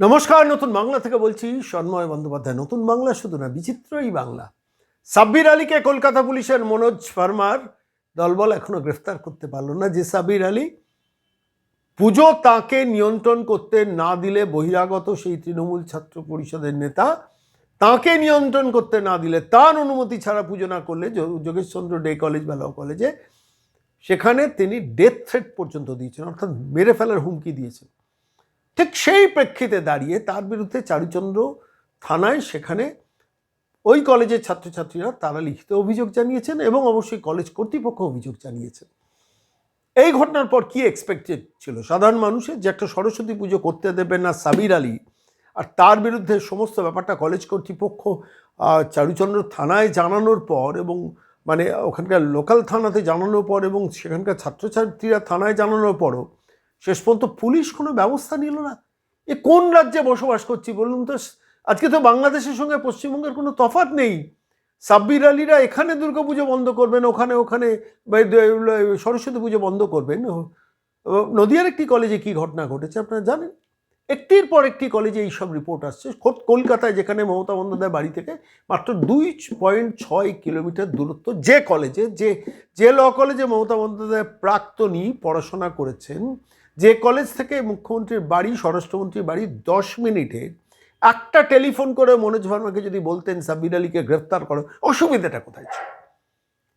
নমস্কার, নতুন বাংলা থেকে বলছি সন্ময় বন্দ্যোপাধ্যায়। নতুন বাংলা শুধু না, বিচিত্রই বাংলা। সাব্বির আলীকে কলকাতা পুলিশের মনোজ ভার্মার দলবল এখনও গ্রেফতার করতে পারল না। যে সাব্বির আলী পুজো তাকে নিয়ন্ত্রণ করতে না দিলে বহিরাগত সেই তৃণমূল ছাত্র পরিষদের নেতা তাকে নিয়ন্ত্রণ করতে না দিলে তার অনুমতি ছাড়া পুজো না করলে যোগ- যোগেশচন্দ্র ডে কলেজ বা ল কলেজে সেখানে তিনি ডেথ থ্রেট পর্যন্ত দিয়েছেন, অর্থাৎ মেরে ফেলার হুমকি দিয়েছেন। ঠিক সেই প্রেক্ষিতে দাঁড়িয়ে তার বিরুদ্ধে চারুচন্দ্র থানায় সেখানে ওই কলেজের ছাত্রছাত্রীরা তারা লিখিত অভিযোগ জানিয়েছেন এবং অবশ্যই কলেজ কর্তৃপক্ষ অভিযোগ জানিয়েছেন এই ঘটনার পর কি এক্সপেক্টেড ছিল? সাধারণ মানুষের যে একটা সরস্বতী পুজো করতে দেবে না সাবির আলী, আর তার বিরুদ্ধে সমস্ত ব্যাপারটা কলেজ কর্তৃপক্ষ চারুচন্দ্র থানায় জানানোর পর এবং মানে ওখানকার লোকাল থানাতে জানানোর পর এবং সেখানকার ছাত্রছাত্রীরা থানায় জানানোর পরও শেষ পর্যন্ত পুলিশ কোনো ব্যবস্থা নিল না। এ কোন রাজ্যে বসবাস করছি বলুন তো? আজকে তো বাংলাদেশের সঙ্গে পশ্চিমবঙ্গের কোনো তফাৎ নেই। সাব্বির আলীরা এখানে দুর্গাপুজো বন্ধ করবেন, ওখানে ওখানে সরস্বতী পুজো বন্ধ করবেন। নদিয়ার একটি কলেজে কি ঘটনা ঘটেছে আপনারা জানেন? একটির পর একটি কলেজে এইসব রিপোর্ট আসছে। খোদ কলকাতায় যেখানে মমতা বন্দ্যোপাধ্যায় বাড়ি থেকে মাত্র দুই পয়েন্ট ছয় কিলোমিটার দূরত্ব যে কলেজে, যে যে ল কলেজে মমতা বন্দ্যোপাধ্যায় প্রাক্তনী পড়াশোনা করেছেন যে কলেজ থেকে মুখ্যমন্ত্রীর বাড়ি, স্বরাষ্ট্রমন্ত্রীর বাড়ি দশ মিনিটে একটা টেলিফোন করে মনোজ ভার্মাকে যদি বলতেন, সাব্বির আলীকে গ্রেফতার করো, অসুবিধাটা কোথায় ছিল?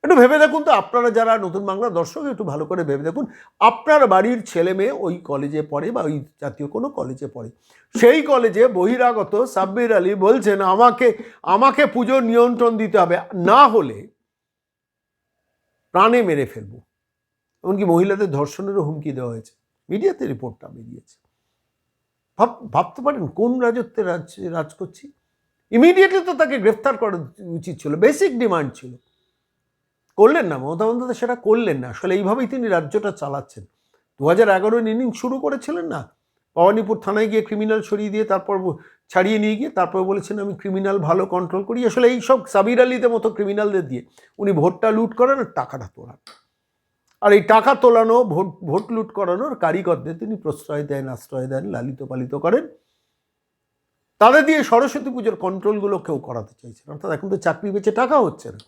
একটু ভেবে দেখুন তো, আপনারা যারা নতুন বাংলা দর্শক, একটু ভালো করে ভেবে দেখুন, আপনার বাড়ির ছেলে মেয়ে ওই কলেজে পড়ে বা ওই জাতীয় কোনো কলেজে পড়ে। সেই কলেজে বহিরাগত সাব্বির আলী বলছেন, আমাকে আমাকে পুজোর নিয়ন্ত্রণ দিতে হবে, না হলে প্রাণে মেরে ফেলব। এমনকি মহিলাদের ধর্ষণেরও হুমকি দেওয়া হয়েছে। মিডিয়াতে রিপোর্টটা বেরিয়েছে। ভাব, ভাবতে পারেন কোন রাজত্বে রাজ রাজ করছি? ইমিডিয়েটলি তো তাকে গ্রেফতার করা উচিত ছিল বেসিক ডিমান্ড ছিল। করলেন না, মমতা বন্দ্যোপাধ্যায় সেটা করলেন না, আসলে এইভাবেই তিনি রাজ্যটা চালাচ্ছেন। দু হাজার এগারো ইনিং শুরু করেছিলেন না? ভবানীপুর থানায় গিয়ে ক্রিমিনাল সরিয়ে দিয়ে তারপর ছাড়িয়ে নিয়ে গিয়ে তারপর বলেছেন, আমি ক্রিমিনাল ভালো কন্ট্রোল করি। আসলে এই সব সাবির আলীদের মতো ক্রিমিনালদের দিয়ে উনি ভোটটা লুট করেন আর টাকাটা তোলান আর এই টাকা তোলানো, ভোট ভোট লুট করানোর কারিগরদের তিনি প্রশ্রয় দেন, আশ্রয় দেন, লালিত পালিত করেন। তাদের দিয়ে সরস্বতী পুজোর কন্ট্রোলগুলো কেউ করাতে চাইছেন অর্থাৎ এখন তো চাকরি বেচে টাকা হচ্ছে না।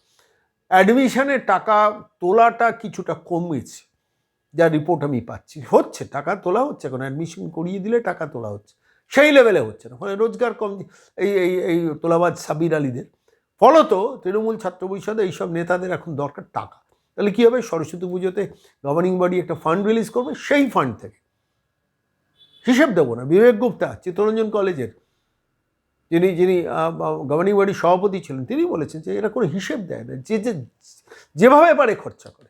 অ্যাডমিশনের টাকা তোলাটা কিছুটা কমেছে। যা রিপোর্ট আমি পাচ্ছি। হচ্ছে, টাকা তোলা হচ্ছে। এখন অ্যাডমিশন করিয়ে দিলে টাকা তোলা হচ্ছে। সেই লেভেলে হচ্ছে না। ফলে রোজগার কম এই এই এই তোলাবাজ সাবির আলীদের। ফলত তৃণমূল ছাত্র পরিষদে এইসব নেতাদের এখন দরকার টাকা। তাহলে কী হবে? সরস্বতী পুজোতে গভর্নিং বডি একটা ফান্ড রিলিজ করবে, সেই ফান্ড থেকে। হিসেব দেবো না। বিবেক গুপ্তা, চিত্তরঞ্জন কলেজের যিনি যিনি গভর্নিং বডির সভাপতি ছিলেন, তিনি বলেছেন যে এরা কোনো হিসেব দেয় না। যে যে, যেভাবে পারে খরচা করে।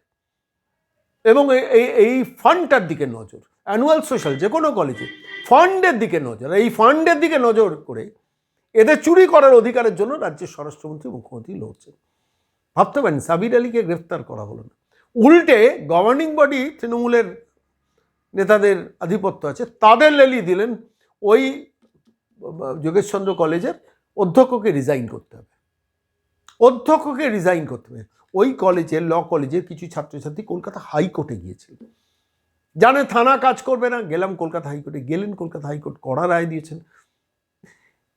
এবং এই- এই ফান্ডটার দিকে নজর অ্যানুয়াল সোশ্যাল যে কোনো কলেজে ফান্ডের দিকে নজর। এই ফান্ডের দিকে নজর করে এদের চুরি করার অধিকারের জন্য রাজ্যের স্বরাষ্ট্রমন্ত্রী, মুখ্যমন্ত্রী লড়ছেন। ভাবতে পারেন, সাবির আলীকে গ্রেফতার করা হলো না। উল্টে গভর্নিং বডি তৃণমূলের নেতাদের আধিপত্য আছে, তাদের লেলি দিলেন ওই, যোগেশচন্দ্র কলেজের অধ্যক্ষকে রিজাইন করতে হবে। অধ্যক্ষকে রিজাইন করতে হবে। ওই কলেজের ল কলেজের কিছু ছাত্রছাত্রী কলকাতা হাইকোর্টে গিয়েছিল। জানে থানা কাজ করবে না, গেলাম কলকাতা হাইকোর্টে, গেলেন কলকাতা হাইকোর্ট, কড়া রায় দিয়েছেন।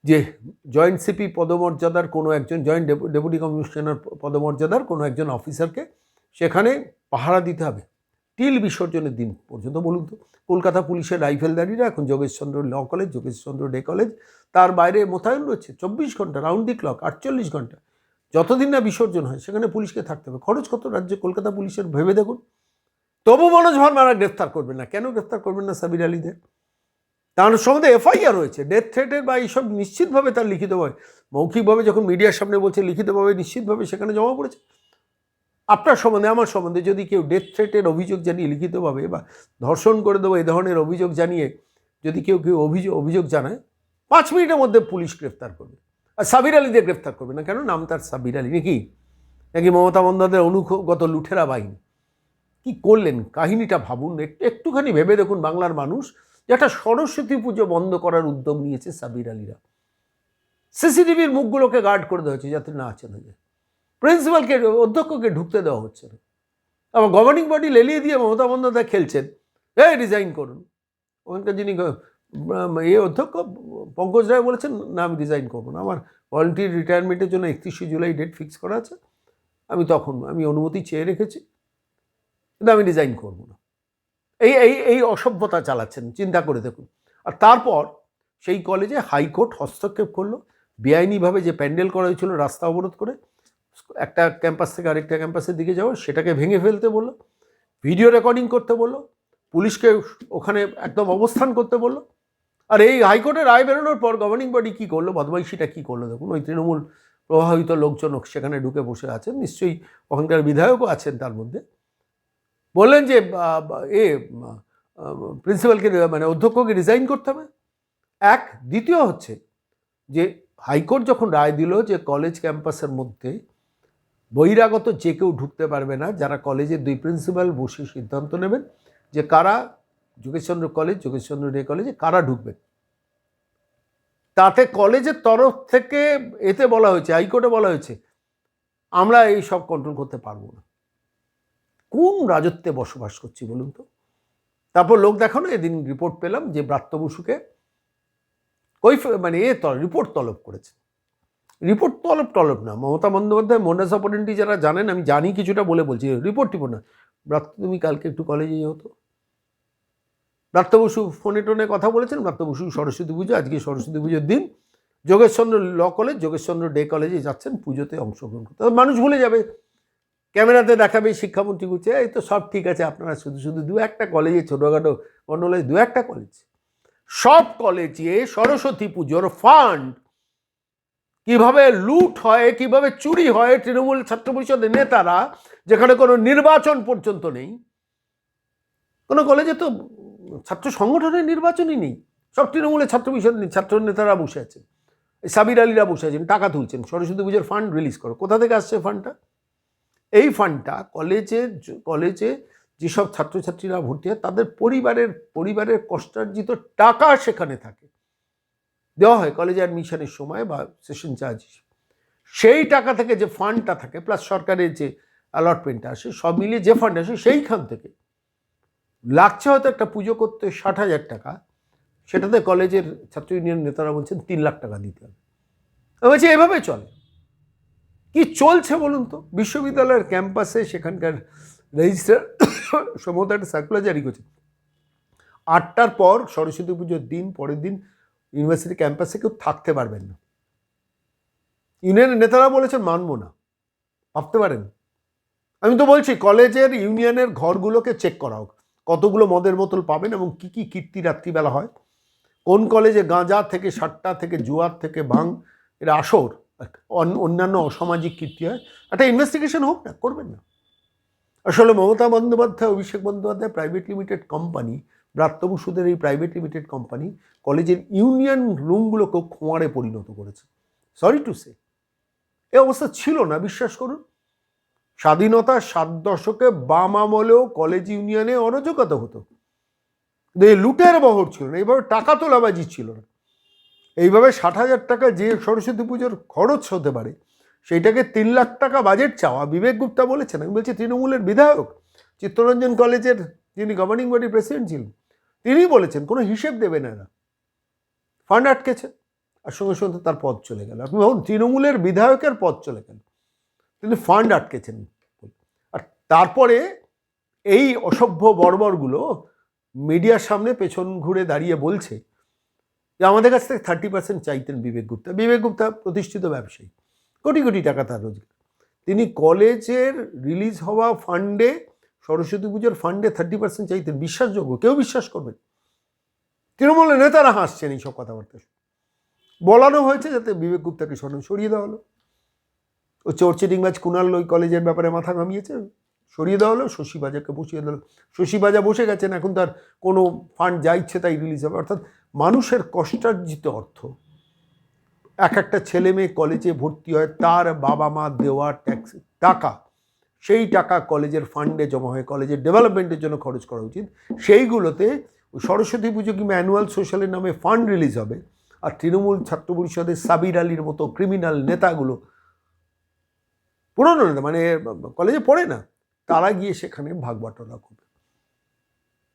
যে জয়েন্ট সিপি পদমর্যাদার কোনো একজন জয়েন্ট ডেপুটি কমিশনার পদমর্যাদার কোনো একজন অফিসারকে সেখানে পাহারা দিতে হবে। টিল বিসর্জনের দিন পর্যন্ত বলুন তো। কলকাতা পুলিশের রাইফেলদারিরা এখন Jogeshchandra law college, Jogeshchandra Day college. তার বাইরে মোতায়েন রয়েছে চব্বিশ ঘণ্টা রাউন্ড দি ক্লক আটচল্লিশ ঘণ্টা। যতদিন না বিসর্জন হয় সেখানে পুলিশকে থাকতে হবে। খরচ কত রাজ্যে কলকাতা পুলিশের ভেবে দেখুন। তবু মনোজ ভার্মারা গ্রেফতার করবেন না। কেন গ্রেফতার করবেন না সাবির আলীদের? তার সম্বন্ধে এফআইআর রয়েছে। ডেথ থ্রেটের বা এইসব নিশ্চিতভাবে তার লিখিতভাবে, মৌখিকভাবে যখন মিডিয়ার সামনে বলছে, লিখিতভাবে, নিশ্চিতভাবে সেখানে জমা পড়েছে। আপনার সম্বন্ধে, আমার সম্বন্ধে যদি কেউ ডেথ থ্রেটের অভিযোগ জানিয়ে, লিখিতভাবে বা ধর্ষণ করে দেবো, এ ধরনের অভিযোগ জানিয়ে যদি কেউ কেউ অভিযোগ অভিযোগ জানায়, পাঁচ মিনিটের মধ্যে পুলিশ গ্রেফতার করবে। আর সাবির আলীদের গ্রেফতার করবে না। কেন? নাম তার সাবির আলী। নাকি? নাকি মমতা বন্দ্যোপাধ্যায়ের অনুগত লুঠেরা বাহিনী? কি করলেন? কাহিনীটা ভাবুন। একটু, একটুখানি ভেবে দেখুন বাংলার মানুষ একটা সরস্বতী পুজো বন্ধ করার উদ্যোগ নিয়েছে সাবির আলীরা। সিসিটিভির মুখগুলোকে গার্ড করে দেওয়া হচ্ছে যাতে না চেনা যায় প্রিন্সিপালকে অধ্যক্ষকে ঢুকতে দেওয়া হচ্ছে না। আবার গভর্নিং বডি লেলিয়ে দিয়ে মমতা বন্দ্যোপাধ্যায় খেলছেন। এই রিজাইন করুন। ওখানকার যিনি এ অধ্যক্ষ, পঙ্কজ রায় বলেছেন, না, আমি রিজাইন করব না। আমার ভলেন্টিয়ার রিটায়ারমেন্টের জন্য একত্রিশে জুলাই ডেট ফিক্স করা আছে। আমি তখন, আমি অনুমতি চেয়ে রেখেছি। কিন্তু আমি রিজাইন করব না। এই এই এই অসভ্যতা চালাচ্ছেন, চিন্তা করে দেখুন। আর তারপর সেই কলেজে হাইকোর্ট হস্তক্ষেপ করল। বেআইনিভাবে যে প্যান্ডেল করা হয়েছিল রাস্তা অবরোধ করে, একটা ক্যাম্পাস থেকে আরেকটা ক্যাম্পাসের দিকে যাওয়া, সেটাকে ভেঙে ফেলতে বলল। ভিডিও রেকর্ডিং করতে বলল। পুলিশকে ওখানে একদম অবস্থান করতে বলল। আর এই হাইকোর্টের রায় বেরোনোর পর গভর্নিং বডি কী করল, বদমাইশিটা কী করল? দেখুন, ওই তৃণমূল প্রভাবিত লোকজন সেখানে ঢুকে বসে আছেন। নিশ্চয়ই ওখানকার বিধায়কও আছেন তার মধ্যে। বললেন যে এ প্রিন্সিপালকে মানে অধ্যক্ষকে রিজাইন করতে হবে। এক, দ্বিতীয় হচ্ছে যে, হাইকোর্ট যখন রায় দিল যে কলেজ ক্যাম্পাসের মধ্যে বহিরাগত যে কেউ ঢুকতে পারবে না, যারা কলেজের দুই প্রিন্সিপাল বসে সিদ্ধান্ত নেবেন যে, কারা যোগেশচন্দ্র কলেজ যোগেশচন্দ্র ডে কলেজে কারা ঢুকবেন। তাতে কলেজের তরফ থেকে এতে বলা হয়েছে, হাইকোর্টে বলা হয়েছে, আমরা এই সব কন্ট্রোল করতে পারব না। কোন রাজত্বে বসবাস করছি বলুন তো? তারপর লোক দেখানো, এদিন রিপোর্ট পেলাম যে ব্রাত্য বসুকে কই মানে এ তল রিপোর্ট তলব করেছে। রিপোর্ট তলব টলব না, মমতা বন্দ্যোপাধ্যায় মোনাস অপরেন্টি যারা জানেন, আমি জানি কিছুটা বলে বলছি রিপোর্ট টিপো না। ব্রাত্য, তুমি কালকে একটু কলেজে যেও তো। ব্রাত্য বসু ফোনে টোনে কথা বলেছেন, ব্রাত্য বসু সরস্বতী পুজো, আজকে সরস্বতী পুজোর দিন। Jogeshchandra law college Jogeshchandra day কলেজে যাচ্ছেন, পুজোতে অংশগ্রহণ করতে। মানুষ ভুলে যাবে ক্যামেরাতে দেখাবে শিক্ষামন্ত্রী বলছে, এই তো সব ঠিক আছে, আপনারা শুধু শুধু দু একটা কলেজে ছোটোখাটো গণ্ডলে দু একটা কলেজ সব কলেজে সরস্বতী পুজোর ফান্ড কীভাবে লুট হয়, কীভাবে চুরি হয় তৃণমূল ছাত্র পরিষদের নেতারা, যেখানে কোনো নির্বাচন পর্যন্ত নেই। কোনো কলেজে তো ছাত্র সংগঠনের নির্বাচনই নেই। সব তৃণমূলের ছাত্র পরিষদ ছাত্র নেতারা বসে আছেন সাবির আলীরা বসে আছেন, টাকা তুলছেন। সরস্বতী পুজোর ফান্ড রিলিজ করো। কোথা থেকে আসছে ফান্ডটা এই ফান্ডটা কলেজে কলেজে যেসব ছাত্রছাত্রীরা ভর্তি হয়, তাদের পরিবারের পরিবারের কষ্টার্জিত টাকা সেখানে থাকে। দেওয়া হয় কলেজে অ্যাডমিশনের সময় বা সেশন চার্জ সেই টাকা থেকে যে ফান্ডটা থাকে প্লাস সরকারের যে অ্যালটমেন্টটা আসে, সব মিলিয়ে যে ফান্ড আসে, সেইখান থেকে লাগছে হয়তো একটা পুজো করতে ষাট হাজার টাকা, সেটাতে কলেজের ছাত্র ইউনিয়ন নেতারা বলছেন তিন লাখ টাকা দিতে হবে। বলছি, এভাবে চলে। কি চলছে বলুন তো? বিশ্ববিদ্যালয়ের ক্যাম্পাসে সেখানকার রেজিস্ট্রার সম্ভবত একটা সার্কুলার জারি করছে। আটটার পর সরস্বতী পুজোর দিন, পরের দিন ইউনিভার্সিটি ক্যাম্পাসে কেউ থাকতে পারবেন না। ইউনিয়নের নেতারা বলেছেন, মানবো না। ভাবতে পারেন। আমি তো বলছি, কলেজের ইউনিয়নের ঘরগুলোকে চেক করা হোক। কতগুলো মদের বোতল পাবেন এবং কি কি কীর্তি রাত্রিবেলা হয়? কোন কলেজে গাঁজা থেকে, সাট্টা থেকে, জুয়ার থেকে ভাং এর আসর। অন্যান্য অসামাজিক কীর্তি হয়, একটা ইনভেস্টিগেশন হোক না, করবেন না। আসলে Mamata Bandyopadhyay, Abhishek Bandyopadhyay private limited company Bratya বসুদের এই প্রাইভেট লিমিটেড কোম্পানি কলেজের ইউনিয়ন রুমগুলোকেও খোঁয়াড়ে পরিণত করেছে। সরি টু সে এ অবস্থা ছিল না, বিশ্বাস করুন। স্বাধীনতার সাত দশকে বাম আমলেও কলেজ ইউনিয়নে অরাজকতা হতো। লুটের বহর ছিল না, এইভাবে টাকা তোলাবাজি ছিল না। এইভাবে ষাট হাজার টাকা যে সরস্বতী পুজোর খরচ হতে পারে, সেইটাকে তিন লাখ টাকা বাজেট চাওয়া, বিবেক গুপ্তা বলেছেন, আমি বলছি তৃণমূলের বিধায়ক, চিত্তরঞ্জন কলেজের যিনি গভর্নিং বডি প্রেসিডেন্ট ছিলেন, তিনি বলেছেন, কোনো হিসেব দেবে না ফান্ড আটকেছে, আর সঙ্গে সঙ্গে তার পদ চলে গেল। আপনি ভাবুন, তৃণমূলের বিধায়কের পদ চলে গেল তিনি ফান্ড আটকেছেন আর তারপরে এই অসভ্য বর্বরগুলো মিডিয়ার সামনে পেছন ঘুরে দাঁড়িয়ে বলছে যে আমাদের কাছ থেকে থার্টি পার্সেন্ট চাইতেন বিবেক গুপ্তা। বিবেক গুপ্তা প্রতিষ্ঠিত ব্যবসায়ী। কোটি কোটি টাকা তার রোজগার। তিনি কলেজের রিলিজ হওয়া ফান্ডে সরস্বতী পুজোর ফান্ডে থার্টি পার্সেন্ট চাইতেন। বিশ্বাসযোগ্য, কেউ বিশ্বাস করবেন তৃণমূলের নেতারা হাসছেন এইসব কথাবার্তা। বলানো হয়েছে যাতে বিবেক গুপ্তাকে সরানো সরিয়ে দেওয়া হলো। ও চোর চিটিংবাজ কুণাল ওই কলেজের ব্যাপারে মাথা ঘামিয়েছে। সরিয়ে দেওয়া হলো, শশী বাজাকে বসিয়ে দিল। শশী বাজা বসে গেছেন, এখন তার কোনো ফান্ড যা ইচ্ছে তাই রিলিজ হবে। অর্থাৎ মানুষের কষ্টার্জিত অর্থ। এক একটা ছেলে মেয়ে কলেজে ভর্তি হয়, তার বাবা মা দেওয়া ট্যাক্স টাকা, সেই টাকা কলেজের ফান্ডে জমা হয় কলেজের ডেভেলপমেন্টের জন্য খরচ করা উচিত। সেইগুলোতে সরস্বতী পুজো কিংবা অ্যানুয়াল সোশ্যালের নামে ফান্ড রিলিজ হবে। আর তৃণমূল ছাত্র পরিষদের সাবির আলীর মতো ক্রিমিনাল নেতাগুলো পুরনো নেতা মানে কলেজে পড়ে না, তারা গিয়ে সেখানে ভাগ বাটোয়ারা করবে।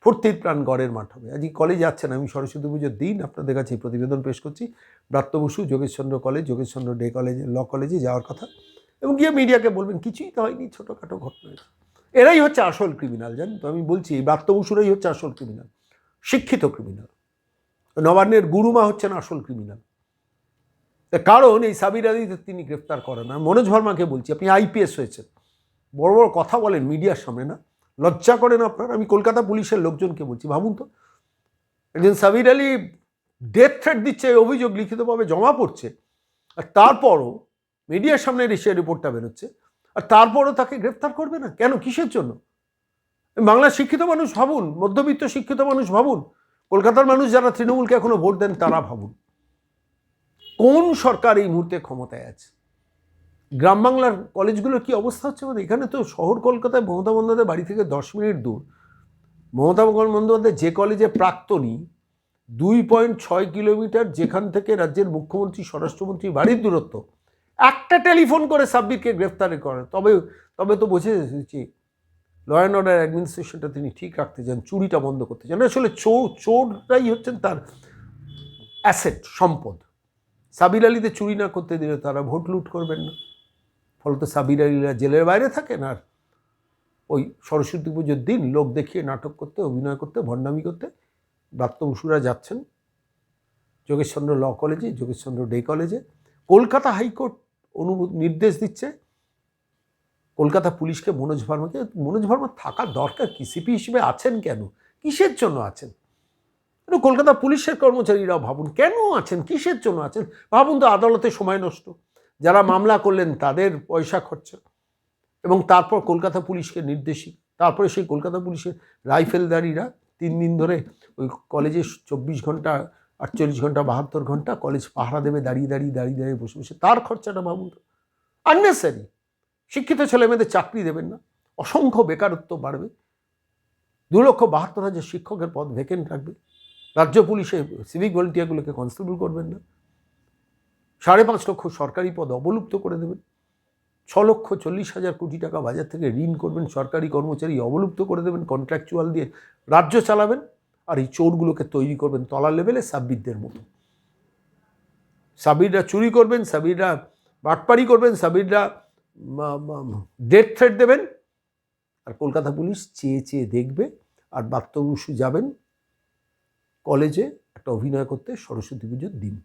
ফুর্তির প্রাণ গড়ের হবে আজকে কলেজ যাচ্ছেন, আমি সরস্বতী পুজোর দিন আপনাদের কাছে প্রতিবেদন পেশ করছি। ব্রাত্য বসু, যোগেশচন্দ্র কলেজ, যোগেশচন্দ্র ডে কলেজে, ল কলেজে যাওয়ার কথা। এবং গিয়ে মিডিয়াকে বলবেন, কিছুই তো হয়নি, ছোটোখাটো ঘটনা এরাই হচ্ছে আসল ক্রিমিনাল জানেন তো? আমি বলছি, এই ব্রাত্য বসুরাই হচ্ছে আসল ক্রিমিনাল শিক্ষিত ক্রিমিনাল নবান্নের গুরুমা হচ্ছেন আসল ক্রিমিনাল কারণ, এই সাবির আলীদের তিনি গ্রেফতার করেন। না মনোজ ভার্মাকে বলছি, আপনি আইপিএস হয়েছেন। বড় বড় কথা বলেন মিডিয়ার সামনে না। লজ্জা করেন আপনার? আমি কলকাতা পুলিশের লোকজনকে বলছি, ভাবুন তো। একজন সাবির আলী ডেথ থ্রেট দিচ্ছে অভিযোগ লিখিতভাবে জমা পড়ছে, আর তারপরও মিডিয়ার সামনে এসে রিপোর্টটা বেরোচ্ছে, আর তারপরও তাকে গ্রেফতার করবে না? কেন? কিসের জন্য? বাংলার শিক্ষিত মানুষ ভাবুন, মধ্যবিত্ত শিক্ষিত মানুষ ভাবুন, কলকাতার মানুষ যারা তৃণমূলকে এখনও ভোট দেন তারা ভাবুন। কোন সরকার এই মুহূর্তে ক্ষমতায় আছে? গ্রাম বাংলার কলেজগুলোর কি অবস্থা হচ্ছে মানে এখানে তো শহর কলকাতায় মমতা বন্দ্যোপাধ্যায় বাড়ি থেকে দশ মিনিট দূর। মমতা বন্দ্যোপাধ্যায় যে কলেজে প্রাক্তনী, দুই পয়েন্ট ছয় কিলোমিটার যেখান থেকে রাজ্যের মুখ্যমন্ত্রী, স্বরাষ্ট্রমন্ত্রী বাড়ির দূরত্ব, একটা টেলিফোন করে সাব্বিরকে গ্রেফতার করে। তবে তবে তো বুঝে এসেছি ল অ্যান্ড অর্ডার অ্যাডমিনিস্ট্রেশনটা তিনি ঠিক রাখতে চান, চুরিটা বন্ধ করতে চান। আসলে চোর চোরটাই হচ্ছেন তার অ্যাসেট সম্পদ। সাবির আলীতে চুরি না করতে দিলে তারা ভোট লুট করবেন না। ফলত সাবির আলীরা জেলের বাইরে থাকেন আর ওই সরস্বতী পুজোর দিন লোক দেখিয়ে নাটক করতে, অভিনয় করতে, ভণ্ডামি করতে ব্রাত্য বসুরা যাচ্ছেন। যোগেশচন্দ্র ল কলেজে, যোগেশচন্দ্র ডে কলেজে। কলকাতা হাইকোর্ট অনুমোদন নির্দেশ দিচ্ছে কলকাতা পুলিশকে মনোজ ভার্মাকে। মনোজ ভার্মা থাকার দরকার কি? সিপি হিসেবে আছেন কেন? কিসের জন্য আছেন? কলকাতা পুলিশের কর্মচারীরাও ভাবুন, কেন আছেন? কিসের জন্য আছেন? ভাবুন তো আদালতে সময় নষ্ট। যারা মামলা করলেন তাদের পয়সা খরচা এবং তারপর কলকাতা পুলিশকে নির্দেশিক তারপরে সেই কলকাতা পুলিশের রাইফেলদারিরা তিন দিন ধরে ওই কলেজে চব্বিশ ঘণ্টা, আটচল্লিশ ঘণ্টা, বাহাত্তর ঘণ্টা কলেজ পাহারা দেবে, দাঁড়িয়ে দাঁড়িয়ে দাঁড়িয়ে দাঁড়িয়ে বসে বসে। তার খরচাটা ভাবুন আননেসারি শিক্ষিত ছেলেমেয়েদের চাকরি দেবেন না। অসংখ্য বেকারত্ব বাড়বে। দু লক্ষ বাহাত্তর হাজার শিক্ষকের পদ ভ্যাকেন্ট রাখবে। রাজ্য পুলিশে সিভিক ভলেন্টিয়ারগুলোকে কনস্টেবল করবেন না। সাড়ে পাঁচ লক্ষ সরকারি পদ অবলুপ্ত করে দেবেন। ছ লক্ষ চল্লিশ হাজার কোটি টাকা বাজার থেকে ঋণ করবেন, সরকারি কর্মচারী অবলুপ্ত করে দেবেন কন্ট্রাকচুয়াল দিয়ে রাজ্য চালাবেন আর এই চোরগুলোকে তৈরি করবেন তলা লেভেলে সাব্বিরদের মতো। সাবিররা চুরি করবেন সাবিররা বাটপারি করবেন সাবিররা ডেথ থ্রেট দেবেন। আর কলকাতা পুলিশ চেয়ে চেয়ে দেখবে আর বাত্যবসু যাবেন। কলেজে একটা অভিনয় করতে সরস্বতী পুজোর দিন।